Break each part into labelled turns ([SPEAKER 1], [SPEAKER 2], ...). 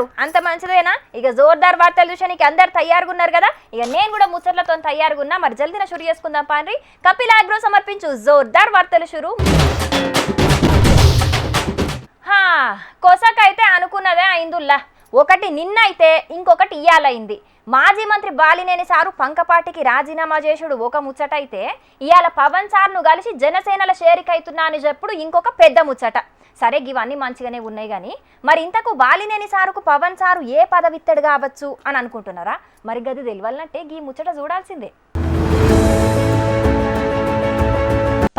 [SPEAKER 1] ఉన్నారు. అంత మంచిదేనా ఇక జోర్దార్ వార్తలు చూసానికి అందరు తయారుగా ఉన్నారు కదా? ఇక నేను కూడా ముచ్చట్లతో తయారుగా ఉన్నా మరి జల్దిన షురు చేసుకుందాం పాండ్రి. కపిల్ ఆగ్రో సమర్పించు. జోర్దార్ వార్తలు షురు. హా కోసాకైతే అనుకున్నదే అయిందుల్లా. ఒకటి నిన్న అయితే ఇంకొకటి ఇయ్యాలైంది మాజీ మంత్రి బాలినేని సారు పంకపాటికి రాజీనామా చేసుడు ఒక ముచ్చటైతే ఇవాళ పవన్ సార్ను కలిసి జనసేనల షేరికైతున్నా అని చెప్పుడు ఇంకొక పెద్ద ముచ్చట. సరే ఇవన్నీ మంచిగానే ఉన్నాయి కానీ మరి ఇంతకు బాలినేని సారుకు పవన్ సారు ఏ పదవిత్తడు కావచ్చు అని అనుకుంటున్నారా? మరి గది తెలియాలంటే ఈ ముచ్చట చూడాల్సిందే.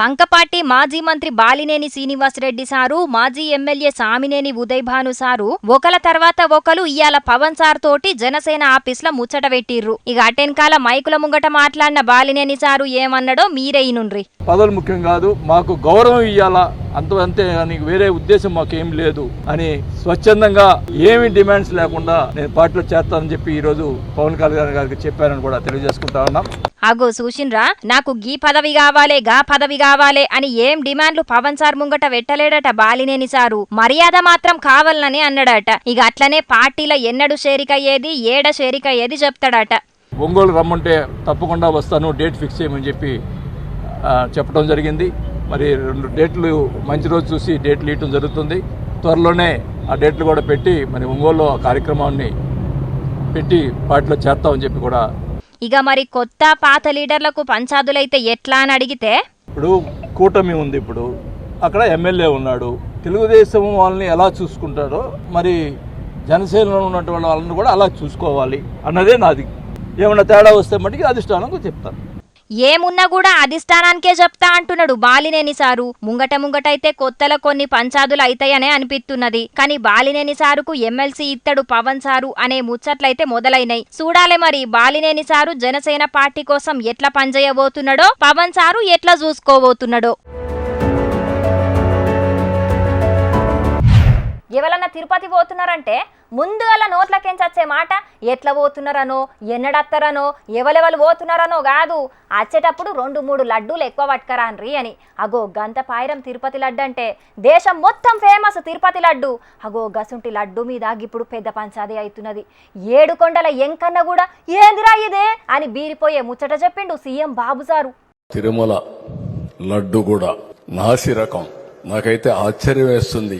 [SPEAKER 1] పంకపాటి మాజీ మంత్రి బాలినేని శ్రీనివాసరెడ్డి సారు మాజీ ఎమ్మెల్యే సామినేని ఉదయ్ భాను సారు ఒకల తర్వాత ఒకరు ఇయాల పవన్ సార్ తోటి జనసేన ఆఫీస్లో ముచ్చట పెట్టిర్రు. ఇక అటెన్కాల మైకుల ముంగట మాట్లాడిన బాలినేని సారు ఏమన్నాడో మీరే ఇనుండ్రి.
[SPEAKER 2] పదవులు ముఖ్యం కాదు మాకు గౌరవం ఇవ్వాలా అంత అంతే వేరే ఉద్దేశం మాకు ఏం లేదు అని స్వచ్ఛందంగా ఏమి డిమాండ్స్ లేకుండా నేను పార్టీలో చేస్తానని చెప్పి ఈ రోజు పవన్ కళ్యాణ్ గారికి చెప్పానని కూడా తెలియజేసుకుంటా ఉన్నాం.
[SPEAKER 1] అగో చూసిండ్రా నాకు గీ పదవి కావాలే గా పదవి కావాలే అని ఏం డిమాండ్లు పవన్ సార్ ముంగట పెట్టలేడట బాలినేని సారు. మర్యాద మాత్రం కావాలని అన్నాడట. ఇక అట్లనే పార్టీలో ఎన్నడు షేరికయ్యేది ఏడ షేరికయ్యేది చెప్తాడట.
[SPEAKER 2] ఒంగోలు రమ్మంటే తప్పకుండా వస్తాను డేట్ ఫిక్స్ చేయమని చెప్పి చెప్పడం జరిగింది. మరి రెండు డేట్లు మంచి రోజు చూసి డేట్లు ఇవ్వటం జరుగుతుంది. త్వరలోనే ఆ డేట్లు కూడా పెట్టి మరి ఒంగోలు ఆ కార్యక్రమాన్ని పెట్టి పార్టీలో చేస్తామని చెప్పి కూడా
[SPEAKER 1] ఇక మరి కొత్త పాత లీడర్లకు పంచాదులైతే ఎట్లా అని అడిగితే
[SPEAKER 2] ఇప్పుడు కూటమి ఉంది ఇప్పుడు. అక్కడ ఎమ్మెల్యే ఉన్నాడు. తెలుగుదేశం వాళ్ళని ఎలా చూసుకుంటారో మరి జనసేనలో ఉన్నటువంటి వాళ్ళని కూడా అలా చూసుకోవాలి అన్నదే నాది. ఏమన్నా తేడా వస్తే మటుకి అధిష్టానంగా చెప్తాను.
[SPEAKER 1] ఏమున్నా కూడా అధిష్టానానికే చెప్తా అంటున్నాడు బాలినేని సారు. ముంగట ముంగటైతే కొత్తల కొన్ని పంచాదులు అయితాయనే అనిపిస్తున్నది. కానీ బాలినేని సారుకు ఎమ్మెల్సీ ఇత్తడు పవన్ సారు అనే ముచ్చట్లయితే మొదలైనాయి. చూడాలి మరి బాలినేని సారు జనసేన పార్టీ కోసం ఎట్లా పనిచేయబోతున్నాడో పవన్ సారు ఎట్లా చూసుకోబోతున్నాడో. ఎవరన్నా తిరుపతి పోతున్నారంటే ముందుగల నోట్లకెంచచ్చే మాట? ఎట్లా పోతున్నారనో ఎన్నడత్తరనో ఎవలెవలు పోతున్నారనో కాదు. వచ్చేటప్పుడు రెండు మూడు లడ్డూలు ఎక్కువ పట్టుకరాన్రి అని. అగో గంత పాయిరం తిరుపతి లడ్డు అంటే దేశం మొత్తం ఫేమస్ తిరుపతి లడ్డు. అగో గసుంటి లడ్డు మీద ఇప్పుడు పెద్ద పంచాది అవుతున్నది. ఏడు కొండల ఎంకన్న కూడా ఏందిరా ఇదే అని బీరిపోయే ముచ్చట చెప్పిండు సీఎం బాబు సారు.
[SPEAKER 3] తిరుమల లడ్డు కూడా నాసి రకం నాకైతే ఆశ్చర్యం వేస్తుంది.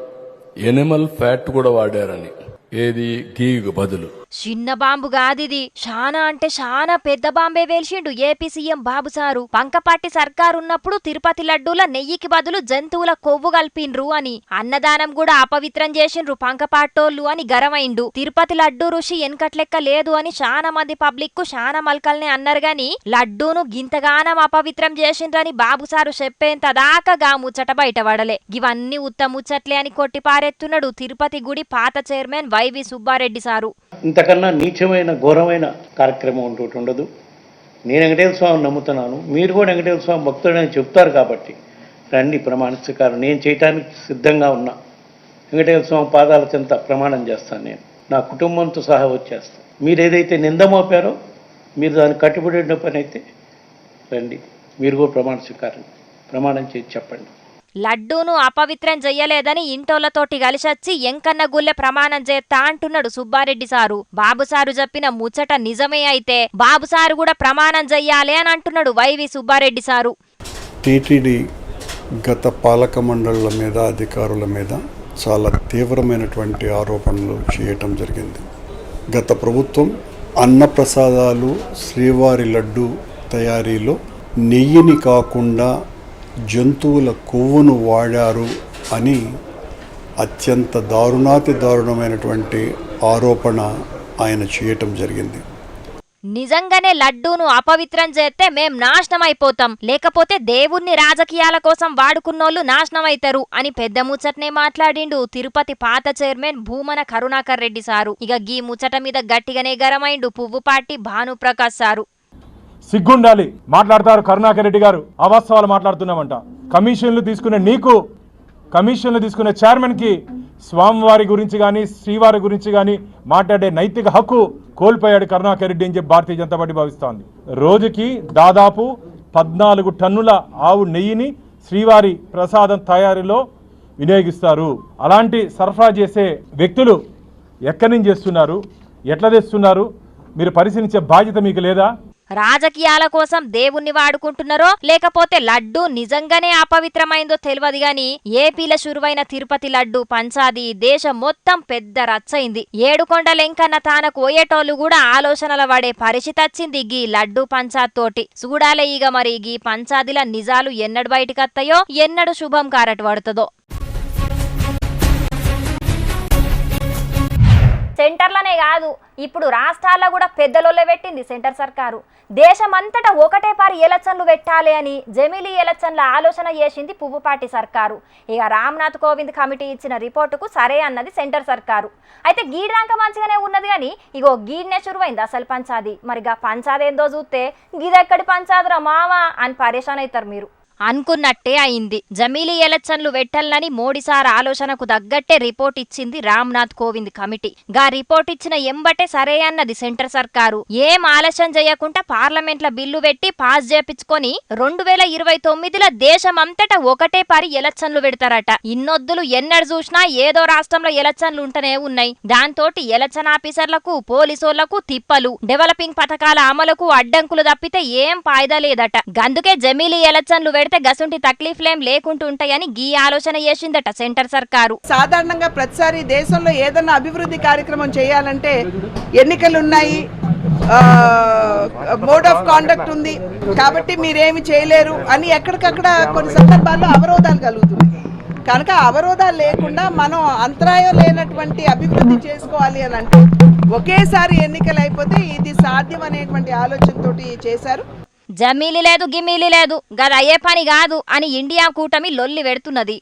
[SPEAKER 3] ఎనిమల్ ఫ్యాట్ కూడా వాడారని. ఏది? గీకు బదులు.
[SPEAKER 1] చిన్న బాంబు కాదిది శానా అంటే శానా పెద్ద బాంబే వేల్చిండు ఏపీ సీఎం బాబు సారు. పంకపాటి సర్కారు ఉన్నప్పుడు తిరుపతి లడ్డూల నెయ్యికి బదులు జంతువుల కొవ్వు కల్పిండ్రు అని. అన్నదానం కూడా అపవిత్రం చేసిండ్రు పంకపాటోళ్ళు అని గరమైండు. తిరుపతి లడ్డూ రుషి ఎనకట్లెక్క లేదు అని శానా మంది పబ్లిక్కు శానా మల్కల్ని అన్నారు గాని లడ్డూను గింతగానం అపవిత్రం చేసిండ్రని బాబు సారు చెప్పేంత దాకా గా ముచ్చట బయటపడలే. ఇవన్నీ ఉత్త ముచ్చట్లే అని కొట్టిపారెత్తున్నాడు తిరుపతి గుడి పాత చైర్మన్ వైవి సుబ్బారెడ్డి సారు.
[SPEAKER 4] ఇంతకన్నా నీచమైన ఘోరమైన కార్యక్రమం ఇంకోటి ఉండదు. నేను వెంకటేశ్వర స్వామిని నమ్ముతున్నాను. మీరు కూడా వెంకటేశ్వర స్వామి భక్తుడని చెప్తారు కాబట్టి రండి ప్రమాణ నేను చేయటానికి సిద్ధంగా ఉన్నా. వెంకటేశ్వర స్వామి పాదాల చెంత ప్రమాణం చేస్తాను నేను. నా కుటుంబంతో సహా వచ్చేస్తాను. మీరు ఏదైతే నింద మోపారో మీరు దాన్ని కట్టుబడిన పని అయితే రండి. మీరు కూడా ప్రమాణ స్వీకారం ప్రమాణం చేసి చెప్పండి.
[SPEAKER 1] లడ్డూను అపవిత్రం చెయ్యలేదని ఇంటోళ్ళతోటి కలిసొచ్చి ఎంకన్న గుల్లె ప్రమాణం చేస్తా అంటున్నాడు సుబ్బారెడ్డి సారు. బాబు సారు చెప్పిన ముచ్చట నిజమే అయితే బాబు సారు కూడా ప్రమాణం చెయ్యాలి అని అంటున్నాడు వైవి సుబ్బారెడ్డి సారు.
[SPEAKER 5] టీటీడీ గత పాలక మండళ్ళ మీద అధికారుల మీద చాలా తీవ్రమైనటువంటి ఆరోపణలు చేయటం జరిగింది. గత ప్రభుత్వం అన్నప్రసాదాలు శ్రీవారి లడ్డు తయారీలో నెయ్యిని కాకుండా జంతువుల కొవ్వును వాడారు అని అత్యంత దారుణాతి దారుణమైనటువంటి ఆరోపణ ఆయన చేయటం జరిగింది.
[SPEAKER 1] నిజంగానే లడ్డూను అపవిత్రం చేస్తే మేం నాశనం అయిపోతాం లేకపోతే దేవుణ్ణి రాజకీయాల కోసం వాడుకున్నోళ్ళు నాశనం అవుతారు అని పెద్ద ముచ్చటనే మాట్లాడిండు తిరుపతి పాత చైర్మన్ భూమన కరుణాకర్ రెడ్డి సారు. ఇక గీ ముచ్చట మీద గట్టిగానే గరమైండు పువ్వుపాటి భానుప్రకాష్ సారు.
[SPEAKER 6] సిగ్గుండాలి. మాట్లాడతారు కరుణాకర్ రెడ్డి గారు. అవాస్తవాలు మాట్లాడుతున్నామంట. కమిషన్లు తీసుకునే నీకు కమిషన్లు తీసుకునే చైర్మన్కి స్వామివారి గురించి కానీ శ్రీవారి గురించి కానీ మాట్లాడే నైతిక హక్కు కోల్పోయాడు కరుణాకర్ రెడ్డి అని చెప్పి భారతీయ జనతా పార్టీ భావిస్తోంది. రోజుకి దాదాపు పద్నాలుగు టన్నుల ఆవు నెయ్యిని శ్రీవారి ప్రసాదం తయారీలో వినియోగిస్తారు. అలాంటి సరఫరా చేసే వ్యక్తులు ఎక్కడి నుంచి చేస్తున్నారు? ఎట్లా తెస్తున్నారు? మీరు పరిశీలించే బాధ్యత మీకు లేదా?
[SPEAKER 1] రాజకీయాల కోసం దేవుణ్ణి వాడుకుంటున్నారో లేకపోతే లడ్డు నిజంగానే అపవిత్రమైందో తెలియదు గాని ఏపీల శురువైన తిరుపతి లడ్డు పంచాది దేశం మొత్తం పెద్ద రచ్చయింది. ఏడుకొండ లెంకన్న తానకు కోయేటోళ్ళు కూడా ఆలోచనల పడే పరిచితచ్చింది గీ లడ్డు పంచాద్ తోటి. చూడాలే ఇక మరి గీ పంచాదిల నిజాలు ఎన్నడు బయటకత్తాయో ఎన్నడు శుభం కారట పడుతుందో. సెంటర్లనే కాదు ఇప్పుడు రాష్ట్రాల్లో కూడా పెద్దలోళ్ళే పెట్టింది సెంటర్ సర్కారు. దేశమంతటా ఒకటే పారి ఎలక్షన్లు పెట్టాలి అని జమిలీ ఎలక్షన్ల ఆలోచన చేసింది పువ్వుపాటి సర్కారు. ఇక రామ్నాథ్ కోవింద్ కమిటీ ఇచ్చిన రిపోర్టుకు సరే అన్నది సెంటర్ సర్కారు. అయితే గీడ్రాంక మంచిగానే ఉన్నది కానీ ఇగో గీడ్నే చురువైంది అసలు పంచాది. మరిగా పంచాదేందో చూస్తే గిదెక్కడి పంచాదురా మావా అని పరేషాన్ అవుతారు మీరు. అనుకున్నట్టే అయింది. జమీలీ ఎలక్షన్లు పెట్టాలని మోడీసార్ ఆలోచనకు తగ్గట్టే రిపోర్ట్ ఇచ్చింది రామ్నాథ్ కోవింద్ కమిటీ. గా రిపోర్ట్ ఇచ్చిన ఎంబటే సరే అన్నది సెంటర్ సర్కారు. ఏం ఆలస్యం చేయకుండా పార్లమెంట్ల బిల్లు పెట్టి పాస్ చేపించుకొని రెండు వేల ఇరవై తొమ్మిదిలో దేశమంతటా ఒకటే పరి ఎలక్షన్లు పెడతారట. ఇన్నొద్దులు ఎన్నడు చూసినా ఏదో రాష్ట్రంలో ఎలక్షన్లు ఉంటనే ఉన్నాయి. దాంతోటి ఎలక్షన్ ఆఫీసర్లకు పోలీసోళ్ళకు తిప్పలు. డెవలపింగ్ పథకాల అమలుకు అడ్డంకులు తప్పితే ఏం ఫాయిదా లేదట. గందుకే జమీలీ ఎలక్షన్లు పెడితే గసుంటి తక్లీఫ్లేం లేకుంటుంటాయని గీ ఆలోచన చేసిందట సెంటర్ సర్కారు.
[SPEAKER 7] సాధారణంగా ప్రతిసారి దేశంలో ఏదన్నా అభివృద్ధి కార్యక్రమం చేయాలంటే ఎన్నికలు ఉన్నాయి మోడ్ ఆఫ్ కాండక్ట్ ఉంది కాబట్టి మీరేమి చేయలేరు అని ఎక్కడికక్కడ కొన్ని సందర్భాల్లో అవరోధాలు కలుగుతుంది కనుక అవరోధాలు లేకుండా మనం అంతరాయం లేనటువంటి అభివృద్ధి చేసుకోవాలి అని అంటే ఒకేసారి ఎన్నికలు అయిపోతే ఇది సాధ్యం అనేటువంటి ఆలోచనతోటి చేశారు.
[SPEAKER 1] జమీలి లేదు గిమీలి లేదు. గది అయ్యే పని కాదు అని ఇండియా కూటమి లొల్లి పెడుతున్నది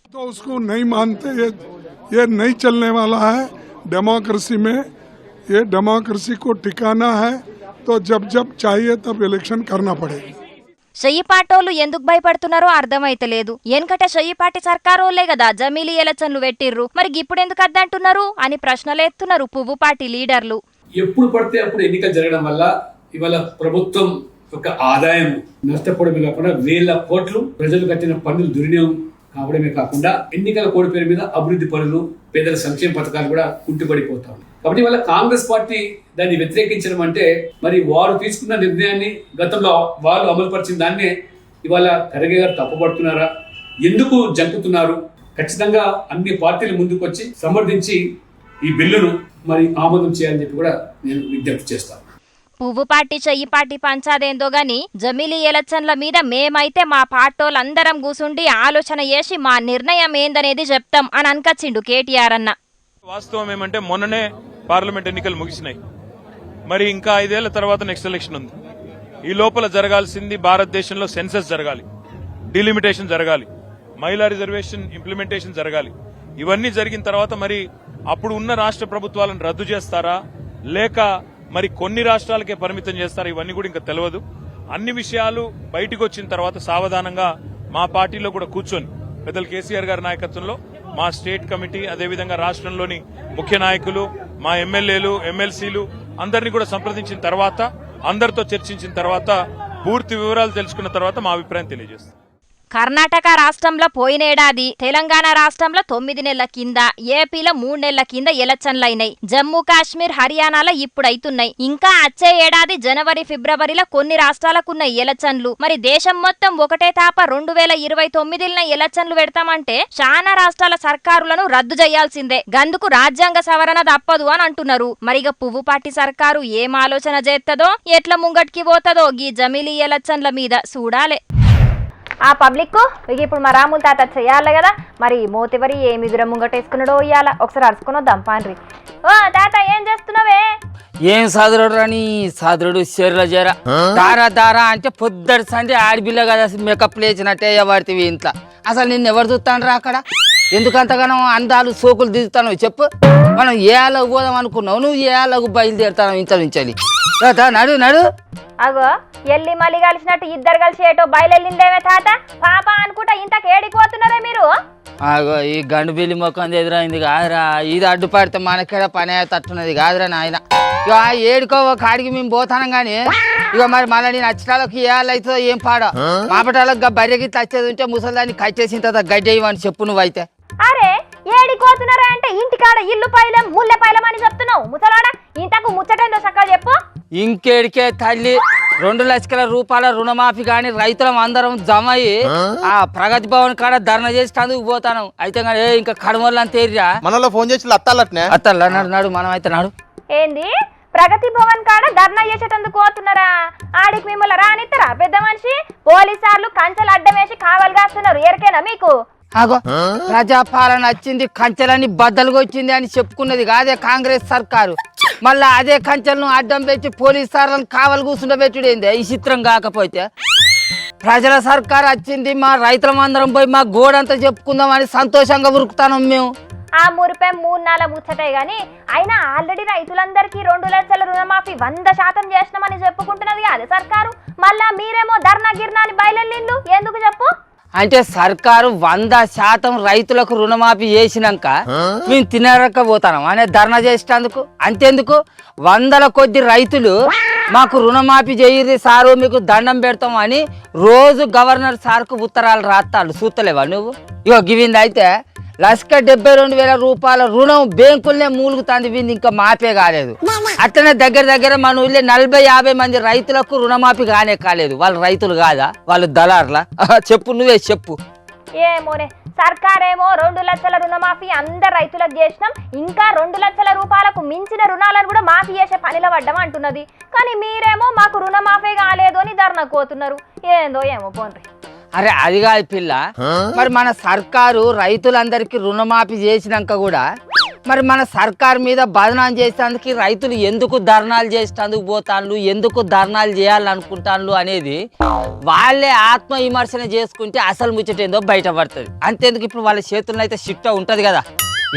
[SPEAKER 8] డెమోక్రసీ మే ఏ డెమోక్రసీ కో టికానా హై? తో జబ్ జబ్ చాహియే తబ్ ఎలక్షన్ కర్నా పడేగా
[SPEAKER 1] షయ్యిపాటోళ్ళు ఎందుకు భయపడుతున్నారో అర్థమైతలేదు ఎనకట షయ్యిపాటి సర్కారోళ్ళే కదా జమీలి ఎలక్షన్లు పెట్టిర్రు మరి ఇప్పుడు ఎందుకు అద్దంటున్నారు అని ప్రశ్నలేస్తున్నారు పువ్వుపాటి లీడర్లు.
[SPEAKER 9] ఎప్పుడు పడితే అప్పుడు ఎన్నిక జరగడం వల్ల ఇవాళ ప్రభుత్వం యొక్క ఆదాయం నష్టపోవడమే కాకుండా వేల కోట్లు ప్రజలు కట్టిన పన్నులు దుర్వినియోగం కావడమే కాకుండా ఎన్నికల కోడి పేరు మీద అభివృద్ధి పనులు పేదల సంక్షేమ పథకాలు కూడా కుంటుపడిపోతా ఉన్నాయి. కాబట్టి వాళ్ళ కాంగ్రెస్ పార్టీ దాన్ని వ్యతిరేకించడం అంటే మరి వారు తీసుకున్న నిర్ణయాన్ని గతంలో వాళ్ళు అమలుపరిచిన దాన్నే ఇవాళ ఖర్గే గారు తప్పుపడుతున్నారా? ఎందుకు జంకుతున్నారు? ఖచ్చితంగా అన్ని పార్టీలు ముందుకు వచ్చి సమర్థించి ఈ బిల్లును మరి ఆమోదం చేయాలని చెప్పి కూడా నేను విజ్ఞప్తి చేస్తాను.
[SPEAKER 1] పువ్వు పాటి చెయ్యి పార్టీ పంచాదేందో గాని జమిలీ ఎలక్షన్ల మీద మేమైతే మా పార్టోలందరం కూసుండి ఆలోచన చేసి మా నిర్ణయం ఏందనేది చెప్తాం అని అనకచ్చిండు కేటీఆర్ అన్న.
[SPEAKER 10] వాస్తవం ఏమంటే మొన్ననే పార్లమెంట్ ఎన్నికలు ముగిసినాయి. మరి ఇంకా ఐదేళ్ళ తర్వాత నెక్స్ట్ ఎలక్షన్ ఉంది. ఈ లోపల జరగాల్సింది భారతదేశంలో సెన్సస్ జరగాలి డిలిమిటేషన్ జరగాలి మహిళా రిజర్వేషన్ ఇంప్లిమెంటేషన్ జరగాలి. ఇవన్నీ జరిగిన తర్వాత మరి అప్పుడు ఉన్న రాష్ట్ర ప్రభుత్వాలను రద్దు చేస్తారా? లేక మరి కొన్ని రాష్ట్రాలకే పరిమితం చేస్తారు ఇవన్నీ కూడా ఇంకా తెలియదు అన్ని విషయాలు బయటకు వచ్చిన తర్వాత సావధానంగా మా పార్టీలో కూడా కూర్చొని పెద్దలు కేసీఆర్ గారి నాయకత్వంలో మా స్టేట్ కమిటీ అదేవిధంగా రాష్ట్రంలోని ముఖ్య నాయకులు మా ఎమ్మెల్యేలు ఎమ్మెల్సీలు అందరినీ కూడా సంప్రదించిన తర్వాత అందరితో చర్చించిన తర్వాత పూర్తి వివరాలు తెలుసుకున్న తర్వాత మా అభిప్రాయం తెలియజేస్తాం.
[SPEAKER 1] కర్ణాటక రాష్ట్రంలో పోయినేడాది తెలంగాణ రాష్ట్రంలో తొమ్మిది నెలల కింద ఏపీలో మూడు నెలల కింద ఎలక్షన్లైనాయి. జమ్మూ కాశ్మీర్ హర్యానాలో ఇప్పుడైతున్నాయి. ఇంకా వచ్చే ఏడాది జనవరి ఫిబ్రవరిలో కొన్ని రాష్ట్రాలకున్న ఎలక్షన్లు. మరి దేశం మొత్తం ఒకటే తాప రెండు వేల ఇరవై తొమ్మిదిన ఎలక్షన్లు పెడతామంటే చాలా రాష్ట్రాల సర్కారులను రద్దు చేయాల్సిందే. గందుకు రాజ్యాంగ సవరణ తప్పదు అని అంటున్నారు. మరిగ పువ్వుపాటి సర్కారు ఏం ఆలోచన చేత్తదో ఎట్ల ముంగట్కి పోతదో గీ జమిలీ ఎలక్షన్ల మీద చూడాలే. ఆ పబ్లిక్ ఇక ఇప్పుడు మా రాముల తాత చెయ్యాలి కదా మరి మోతివరి ఏమి ఎదుర ముంగటేసుకున్నాడో ఇయ్యాల. ఒకసారి అరుచుకుని వద్దాం పాండ్రి. ఓ తాత ఏం చేస్తున్నావే?
[SPEAKER 11] ఏం సాదురుడు రాని సాదురుడు చెర్ల జర దారా దారా అంటే పొద్దటి సండే ఆడపిల్ల కదా మేకప్ లేచినట్టే పడుతుంది ఇంట్లో. అసలు నిన్ను ఎవరు చూస్తాను అక్కడ? ఎందుకంతగానో అందాలు సోకులు దిగుతాను చెప్పు. మనం ఏ ఆలకు పోదాం అనుకున్నావు? నువ్వు ఏ ఆలకు బయలుదేరుతావు ఇంత నుంచి నడు నడు.
[SPEAKER 1] అగో ఎల్లి మళ్ళీ కలిసినట్టు ఇద్దరు కలిసి ఏటో బయలుదేరిందేమే తాత? పాప అనుకుంటా ఇంత కేడిపోతున్నారే మీరు?
[SPEAKER 11] ఆగో ఈ గండు బిల్లి ముఖం ఎదురైంది కాదురా. ఇది అడ్డుపడితే మనకేడ పని తట్టున్నది కాదురా నాయన. ఇక ఏడుకో ఒక కాడికి మేము పోతాం కానీ ఇక మరి మళ్ళీ నేను వాళ్ళు అవుతుందో ఏం పాడో. మాపటాలకు బర్రెకి తచ్చేది ఉంటే ముసలిదాన్ని కట్టేసిన తర్వాత గడ్డి ఇవ్వని చెప్పు నువ్వైతే.
[SPEAKER 1] అరే ఏడికోతున్నారా అంటే ఇంటికాడ ఇల్లు పైలం ముల్లె పైలం అని చెప్తున్నావు. ముసలాడా ఇంతకు ముచ్చటేందో చక్కగా చెప్పు.
[SPEAKER 11] ఇంకేడికే తల్లి రెండు లక్షల రూపాయల రుణమాఫీ కానీ రైతులం అందరం జమ అయ్యి ఆ? ప్రగతి భవన్ కాడ ధర్నా చేసి అందుకు పోతాను. అయితే కానీ ఏ ఇంకా కడమల్లని తేరిరా
[SPEAKER 12] మనలో ఫోన్ చేసి అత్తాలట్నే
[SPEAKER 11] అత్తల్లా నడు నడు మనం అయితే నాడు.
[SPEAKER 1] ఏంది? ప్రగతి భవన్ కాడ ధర్నా చేసేటందుకు పోతున్నారా? ఆడికి మిమ్మల్ని రానిస్తారా పెద్ద మనిషి? పోలీసార్లు కంచెలు అడ్డం వేసి కావలి కాస్తున్నారు ఎరికేనా మీకు?
[SPEAKER 11] ఆగో ప్రజాపాలన వచ్చింది కంచెలని బద్దలుగా వచ్చింది అని చెప్పుకున్నది కాదే కాంగ్రెస్ సర్కారు. మళ్ళా అదే కంచెలను అడ్డం పెట్టి పోలీస్ సార్లను కావలి కూర్చుండబెట్టుడేంది ఈ చిత్రం కాకపోతే. ప్రజల సర్కారు వచ్చింది మా రైతులం అందరం పోయి మా గోడంతా చెప్పుకుందామని సంతోషంగా ఉరుకుతాను మేము.
[SPEAKER 1] ఆ మురిపై మూడు నాలుగు ముచ్చటే గాని అయినా ఆల్రెడీ రైతులందరికీ రెండు లక్షల రుణమాఫీ వంద శాతం చేసినామని చెప్పుకుంటున్నది కాదు సర్కారు. మళ్ళా మీరేమో ధర్నా గిర్నాని అని ఎందుకు చెప్పు?
[SPEAKER 11] అంటే సర్కారు వంద శాతం రైతులకు రుణమాఫీ చేసినాక మేము తినరకపోతాం అనే ధర్నా చేసేందుకు అంతేందుకు వందల కొద్ది రైతులు మాకు రుణమాఫీ చేయరు సారు మీకు దండం పెడతాం అని రోజు గవర్నర్ సార్కు ఉత్తరాలు రాస్తాడు చూస్తలేవా నువ్వు? ఇగో గివింది అయితే లక్ష డెబ్బై రెండు వేల రూపాయల రుణం బ్యాంకులనే మూలుగుతుంది వీంది ఇంకా మాఫే కాలేదు. అట్లనే దగ్గర దగ్గర మన ఊళ్ళో నలభై యాభై మంది రైతులకు రుణమాఫీ కానే కాలేదు. వాళ్ళు రైతులు కాదా? వాళ్ళు దళార్లా? చెప్పు నువ్వే చెప్పు.
[SPEAKER 1] ఏమోనే సర్కారేమో రెండు లక్షల రుణమాఫీ అందరు రైతులకు చేసినాం. ఇంకా రెండు లక్షల రూపాయలకు మించిన రుణాలను కూడా మాఫీ చేసే పనిలో పడ్డం అంటున్నది. కానీ మీరేమో మాకు రుణమాఫీ కాలేదు అని ధర్నాకు పోతున్నారు ఏందో ఏమో పోండి
[SPEAKER 11] అరే అది కాదు పిల్ల. మరి మన సర్కారు రైతులందరికీ రుణమాఫీ చేసినాక కూడా మరి మన సర్కారు మీద బదనాం చేసేందుకు రైతులు ఎందుకు ధర్నాలు చేసేందుకు పోతాన్లు ఎందుకు ధర్నాలు చేయాలనుకుంటాన్లు అనేది వాళ్ళే ఆత్మ విమర్శన చేసుకుంటే అసలు ముచ్చటేందో బయటపడుతుంది. అంతేందుకు ఇప్పుడు వాళ్ళ చేతుల్లో అయితే షిఫ్ట్ ఉంటుంది కదా.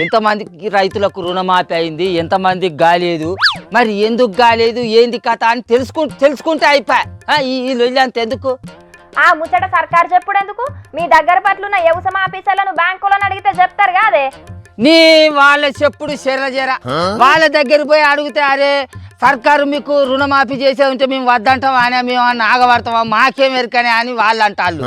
[SPEAKER 11] ఎంతమందికి రైతులకు రుణమాఫీ అయింది ఎంతమందికి గాలేదు మరి ఎందుకు గాలేదు ఏంది కథ అని తెలుసుకు తెలుసుకుంటే అయిపోయి. ఈ ఈ లొల్లి అంత ఎందుకు?
[SPEAKER 1] ఆ ముచ్చట సర్కారు చెప్పుడెందుకు? మీ దగ్గర పట్లున్న వ్యవసాయ ఆఫీసర్లను బ్యాంకులను అడిగితే చెప్తారు కాదే?
[SPEAKER 11] నీ వాళ్ళ చెప్పుడు చెర్ర జర వాళ్ళ దగ్గర పోయి అడిగితే అరే సర్కారు మీకు రుణమాఫీ చేసేది ఉంటే మేము వద్దంటాం అని మేము అన్న ఆగబడతామా మాకేం ఎరకనే అని వాళ్ళు అంటారు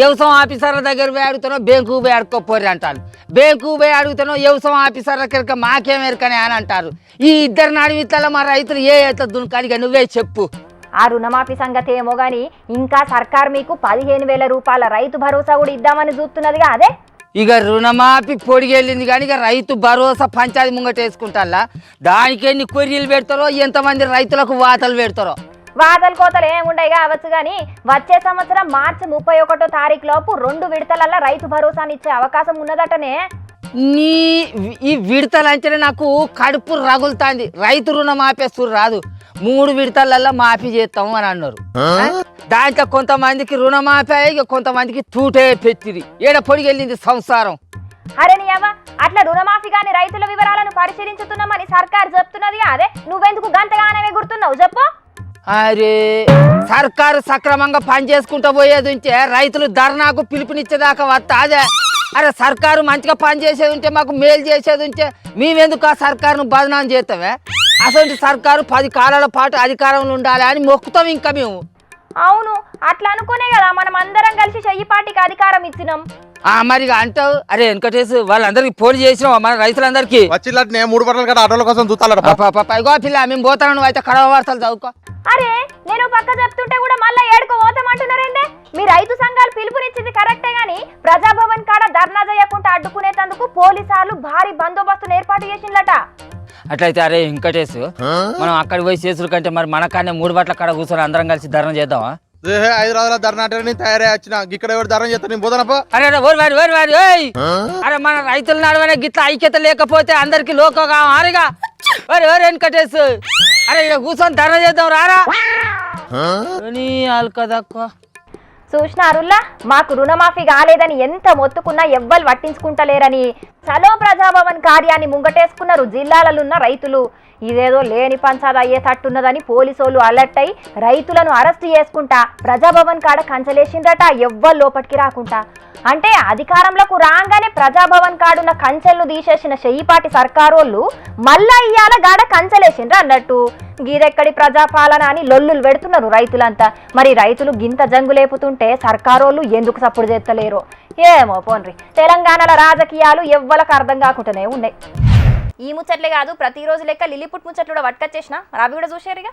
[SPEAKER 11] వ్యవసాయం ఆఫీసర్ల దగ్గర పోయి అడుగుతానో బ్యాంకు పోయి అడుక్కోపోరు అంటారు బ్యాంకు పోయి అడుగుతానో వ్యవసాయం ఆఫీసర్ల దగ్గర మాకేం ఎరకనే అని అంటారు. ఈ ఇద్దరు నడిమిట్ల మా రైతులు ఏ అయితే దున్కాడిగా నువ్వే చెప్పు.
[SPEAKER 1] ఆ రుణమాఫీ సంగతి ఏమో గాని ఇంకా సర్కార్ మీకు పదిహేను వేల రూపాయల రైతు భరోసా కూడా ఇద్దామని చూస్తున్నదిగా అదే?
[SPEAKER 11] ఇక రుణమాఫీ పొడిగెళ్ళింది కానీ ఇక రైతు భరోసా పంచాయతీ ముంగట వేసుకుంటారా దానికి ఎన్ని కొర్రీలు పెడతారో ఎంతమంది రైతులకు వాతలు పెడతారో?
[SPEAKER 1] వాతలు కోతలు ఏముండయి కావచ్చు కానీ వచ్చే సంవత్సరం మార్చి ముప్పై ఒకటో తారీఖు లోపు రెండు విడతలల్లా రైతు భరోసాని ఇచ్చే అవకాశం ఉన్నదటనే
[SPEAKER 11] నీ ఈ విడతలంటేనే నాకు కడుపు రగులుతాంది. రైతు రుణం ఆపేస్తురు రాదు. మూడు విడతలల్లో మాఫీ చేస్తాము అని అన్నారు. దాంట్లో కొంతమందికి రుణమాఫీ ఇక కొంతమందికి తూటే పెట్టిరి. ఏడ పొడిగెళ్ళింది సంసారం.
[SPEAKER 1] అరే నీ అవ్వ అట్లా రుణమాఫీ గాని రైతుల వివరాలను పరిశీలించుతున్నామని సర్కార్ చెప్తున్నది అదే నువ్వెందుకు గంతగానమే గుర్తున్నావు చెప్పు.
[SPEAKER 11] అరే సర్కారు సక్రమంగా పని చేసుకుంటూ పోయేది ఉంటే రైతులు ధర్నాకు పిలుపునిచ్చేదాకా వస్తా అదే అరే సర్కారు మంచిగా పని చేసేది ఉంటే మాకు మేలు చేసేది ఉంటే మేమెందుకు ఆ సర్కారును బదనాం చేస్తామే అసలు సర్కారు పది కాలాల పాటు అధికారంలో ఉండాలి అని మొక్కుతాం ఇంకా మేము.
[SPEAKER 1] అవును అట్లా అనుకునే కదా మనం అందరం కలిసి చెయ్యి పార్టీకి అధికారం ఇచ్చినాం.
[SPEAKER 11] ఆ మరి అంటావు? అరే వెంకటేష్ వాళ్ళందరికీ ఫోన్ చేసినావా మన రైతులందరికీ?
[SPEAKER 12] వచ్చినట్నే మూడు కదా ఆటోల కోసం
[SPEAKER 11] ఇగో పిల్ల మేము పోతాను నువ్వు అయితే కడవ వార్తలు చదువుకో.
[SPEAKER 1] అరే నేను పక్క చెప్తుంటే కూడా మళ్ళీ ఏడుకో పోతామంటున్నారేందే మీ రైతు సంఘాలు పిలుపునిచ్చింది కరెక్టే గాని ప్రజాభవన్ కాడ ధర్నా చేయకుండా అడ్డుకునేందుకు పోలీసార్లు భారీ బందోబస్తును ఏర్పాటు చేసిందట.
[SPEAKER 11] అట్లయితే అరే వెంకటేష్ మనం అక్కడికి పోయి చేసుడు కంటే మరి మన కాడనే మూడు బట్ల కాడ కూర్చొని అందరం కలిసి ధర్నా చేద్దామా?
[SPEAKER 12] ఏ హైదరాబాద్లో ధర్నా అంటే నేను తయారై వచ్చిన. ఇక్కడ ఎవరు ధర్నా చేస్తా నేను పోతానప్ప
[SPEAKER 11] అరే అరే, ఓరి వారి ఓరి వారి ఏయ్ అరే మన రైతుల నడవనే గిట్ల ఐక్యత లేకపోతే అందరికి లోకగా మారిగా ఒరే ఒరే వెంకటేష్ అరే ఇక్కడ కూర్చొని ధర్నా చేద్దాం రారా? నీ
[SPEAKER 1] చూసినారుల్లా మాకు రుణమాఫీ కాలేదని ఎంత మొత్తుకున్నా ఎవ్వరు పట్టించుకుంటలేరని చలో ప్రజాభవన్ కార్యాన్ని ముంగటేసుకున్నారు జిల్లాలలున్న రైతులు. ఇదేదో లేని పంచాద అయ్యేటట్టున్నదని పోలీసోళ్ళు అలర్ట్ అయి రైతులను అరెస్ట్ చేసుకుంటా ప్రజాభవన్ కాడ కంచెలేసిండ్రట ఎవ్వరు లోపలికి రాకుంటా. అంటే అధికారంలోకి రాగానే ప్రజాభవన్ కాడున్న కంచెలను తీసేసిన చెయ్యిపాటి సర్కారోళ్ళు మళ్ళా ఇయ్యాల గాడ కంచెలేసిండ్రు అన్నట్టు. గీదెక్కడి ప్రజాపాలన అని లొల్లులు పెడుతున్నారు రైతులంతా. మరి రైతులు గింత జంగు లేపుతుంటే సర్కారోళ్ళు ఎందుకు సప్పుడు చేస్తలేరో? ఏమో పోన్రి. తెలంగాణలో రాజకీయాలు ఎవ్వలకు అర్థం కాకుండానే ఉన్నాయి. ఈ ముచ్చట్లే కాదు ప్రతిరోజు లెక్క లిల్లీపుట్ ముచ్చట్లు కూడా పట్టుకొచ్చేసిన మరి అవి కూడా చూసారుగా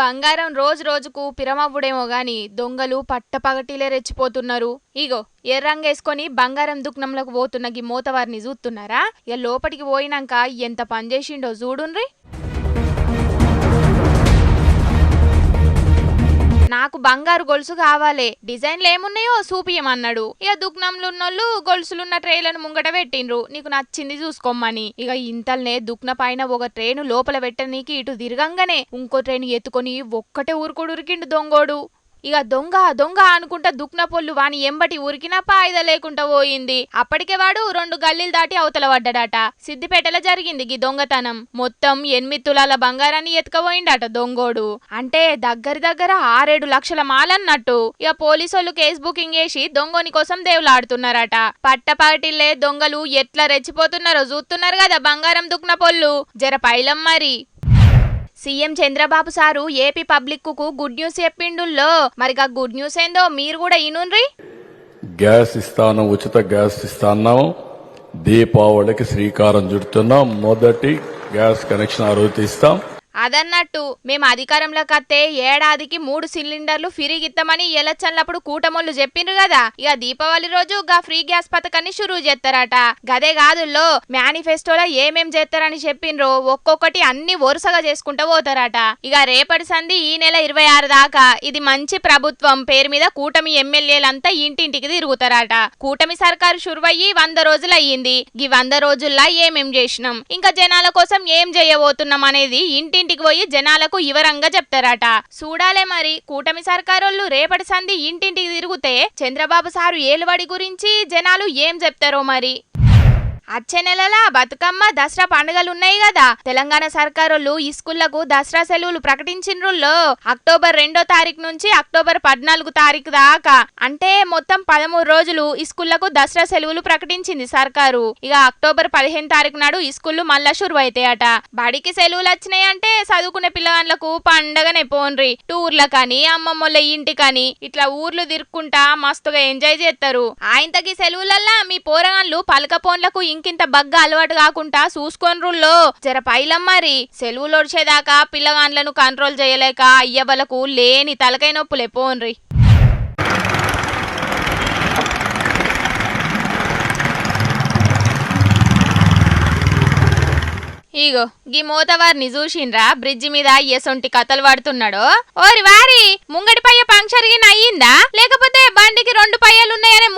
[SPEAKER 13] బంగారం రోజు రోజుకు పిరమవ్వుడేమో గాని దొంగలు పట్టపగటిలే రెచ్చిపోతున్నారు. ఇగో ఎర్రంగేసుకొని బంగారం దుకాణంలోకి పోతున్న గీ మోతవారిని చూస్తున్నారా? ఇక లోపటికి పోయినాక ఎంత పనిచేసిండో చూడుండ్రి. నాకు బంగారు గొలుసు కావాలి. డిజైన్లు ఏమున్నాయో చూపియమన్నాడు ఇక దుగ్నంలున్నోళ్ళు గొలుసులున్న ట్రేలను ముంగట పెట్టిండ్రు. నీకు నచ్చింది చూసుకోమని ఇక ఇంతల్నే దుక్న పైన ఒక ట్రైను లోపల పెట్టనీకి ఇటు తిరగంగానే ఇంకో ట్రైన్ ఎత్తుకొని ఒక్కటే ఊరుకోడు ఉరికిండు దొంగోడు. ఇక దొంగ దొంగ అనుకుంటా దుక్న పొల్లు వాని ఎంబటి ఉరికినా పాయిద లేకుండా పోయింది. అప్పటికే వాడు రెండు గల్లీలు దాటి అవతల పడ్డాడట. సిద్దిపేటలో జరిగింది గీ దొంగతనం. మొత్తం ఎనిమిది తులాల బంగారాన్ని ఎత్తుకపోయిండట దొంగోడు. అంటే దగ్గర దగ్గర ఆరేడు లక్షల మాలన్నట్టు. ఇక పోలీసోళ్ళు కేసు బుకింగ్ చేసి దొంగోని కోసం దేవులాడుతున్నారట. పట్టపాటిల్లే దొంగలు ఎట్లా రెచ్చిపోతున్నారో చూస్తున్నారు కదా బంగారం దుక్న పొల్లు. జర పైలం మరి. సీఎం చంద్రబాబు సారు ఏపీ పబ్లిక్కు గుడ్ న్యూస్ చెప్పిండుల్లో. మరి ఆ గుడ్ న్యూస్ ఏందో మీరు కూడా ఇనున్రి
[SPEAKER 3] గ్యాస్ ఇస్తాను ఉచిత గ్యాస్ ఇస్తాన్నాము దీపావళికి శ్రీకారం చుడుతున్నాం. మొదటి గ్యాస్ కనెక్షన్ ఆ రోజు ఇస్తాం
[SPEAKER 13] అదన్నట్టు మేము అధికారంలోకి వస్తే ఏడాదికి మూడు సిలిండర్లు ఫిరిగిస్తామని ఎలక్షన్లప్పుడు కూటమోళ్ళు చెప్పిండ్రు కదా ఇక దీపావళి రోజు గా ఫ్రీ గ్యాస్ పథకాన్ని షురూ చేస్తారట గదే కాదుల్లో మేనిఫెస్టోలో ఏమేం చేస్తారని చెప్పిండ్రో ఒక్కొక్కటి అన్ని వరుసగా చేసుకుంటూ పోతారట ఇక రేపటి సంధి ఈ నెల ఇరవై ఆరు దాకా ఇది మంచి ప్రభుత్వం పేరు మీద కూటమి ఎమ్మెల్యేలంతా ఇంటింటికి తిరుగుతారట. కూటమి సర్కారు షురువయ్యి వంద రోజులు అయ్యింది ఈ వంద రోజుల్లో ఏమేం చేసినాం ఇంకా జనాల కోసం ఏం చేయబోతున్నాం అనేది ఇంటింటికి పోయి జనాలకు వివరంగా చెప్తారట. చూడాలే మరి కూటమి సర్కారోళ్ళు రేపటి సంధి ఇంటింటికి తిరిగితే చంద్రబాబు సారు ఏలుబడి గురించి జనాలు ఏం చెప్తారో మరి? అచ్చే నెలల బతుకమ్మ దసరా పండుగలు ఉన్నాయి కదా తెలంగాణ సర్కారోళ్ళు ఈ స్కూళ్ళకు దసరా సెలవులు ప్రకటించిండ్రుల్లో అక్టోబర్ రెండో తారీఖు నుంచి అక్టోబర్ పద్నాలుగు తారీఖు దాకా. అంటే మొత్తం పదమూడు రోజులు ఈ స్కూళ్ళకు దసరా సెలవులు ప్రకటించింది సర్కారు. ఇక అక్టోబర్ పదిహేను తారీఖు నాడు ఈ స్కూళ్ళు మళ్ళా షురు అవుతాయట బడికి సెలవులు వచ్చినాయి అంటే చదువుకునే పిల్లగాళ్ళకు పండగనే పోన్రి. టూర్లకని అమ్మమ్మల ఇంటికని ఇట్లా ఊర్లు తిరుక్కుంటా మస్తుగా ఎంజాయ్ చేస్తారు ఆయనతకి సెలవులల్లా మీ పోరగాళ్ళు పలకపోన్లకు ఇంకింత బగ్గా అలవాటు కాకుండా చూసుకోన్రుల్లో జర పైలం మరి. సెలవులు వచ్చేదాకా పిల్లగాండ్లను కంట్రోల్ చేయలేక అయ్యబలకు లేని తలకై నొప్పులే పోన్రి. ఇగో గీ మోతవారిని చూసిండ్రా బ్రిడ్జి మీద ఎసొంటి కథలు పడుతున్నాడో ఓరి వారి ముంగడిపై పంక్చర్ గిన అయ్యిందా లేకపోతే బండికి రెండు పయ్యలున్నాయనే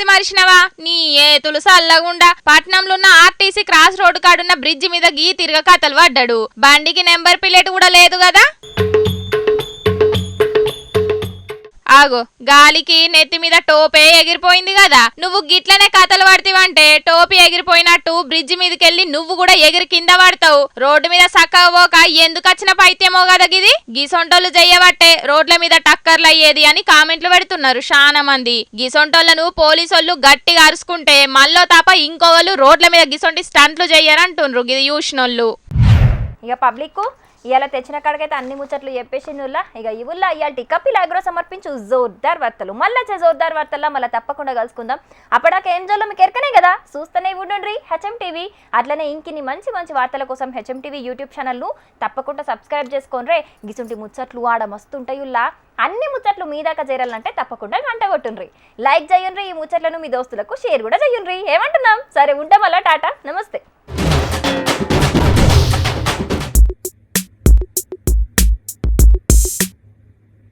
[SPEAKER 13] ముచ్చట మరిచినవా? నీ ఏతులు సల్లగుండా. పట్నంలో ఉన్న ఆర్టీసీ క్రాస్ రోడ్డు కాడున్న బ్రిడ్జి మీద గీ తిరగ కథలు పడ్డాడు. బండికి నెంబర్ ప్లేట్ కూడా లేదు కదా? ఆగో గాలికి నెత్తి మీద టోపే ఎగిరిపోయింది కదా. నువ్వు గిట్లనే కథలు పడితివంటే టోపీ ఎగిరిపోయినట్టు బ్రిడ్జి మీదకెళ్ళి నువ్వు కూడా ఎగిరి కింద పడతావు. రోడ్డు మీద సక్కగా పోక ఎందుకు వచ్చిన పైత్యమో కదా గిది? గిసొంటోళ్ళు చెయ్యబట్టే రోడ్ల మీద టక్కర్లు అయ్యేది అని కామెంట్లు పెడుతున్నారు చాలా మంది. గిసొంటోళ్ళను పోలీసోళ్ళు గట్టిగా అరుచుకుంటే మళ్ళో తప్ప ఇంకోళ్ళు రోడ్ల మీద గిసొంటి స్టంట్లు చెయ్యరంటుండ్రు గిది చూసినోళ్ళు
[SPEAKER 1] ఇక పబ్లిక్ ఇవాళ తెచ్చిన కాడికైతే అన్ని ముచ్చట్లు చెప్పేసి నుల్లా ఇక ఇవుల్లా ఇవాళ కపిల్ అగ్రో సమర్పించు జోర్దార్ వార్తలు. మళ్ళీ వచ్చే జోర్దార్ వార్తల్లో మళ్ళీ తప్పకుండా కలుసుకుందాం. అప్పటిదాకా ఏం చేయాలో మీకు ఎరకనే కదా? చూస్తూనే ఉండండి హెచ్ఎం టీవీ అట్లనే ఇంకిన్ని మంచి మంచి వార్తల కోసం హెచ్ఎం టీవీ యూట్యూబ్ ఛానల్ను తప్పకుండా సబ్స్క్రైబ్ చేసుకోండి గిసుంటి ముచ్చట్లు ఆడ మస్తుంటాయుల్లా అన్ని ముచ్చట్లు మీ దాకా చేరాలంటే తప్పకుండా గంట కొట్టుండ్రి. లైక్ చేయండి ఈ ముచ్చట్లను మీ దోస్తులకు షేర్ కూడా చేయండి ఏమంటున్నాం? సరే ఉంటాం అలా టాటా. నమస్తే.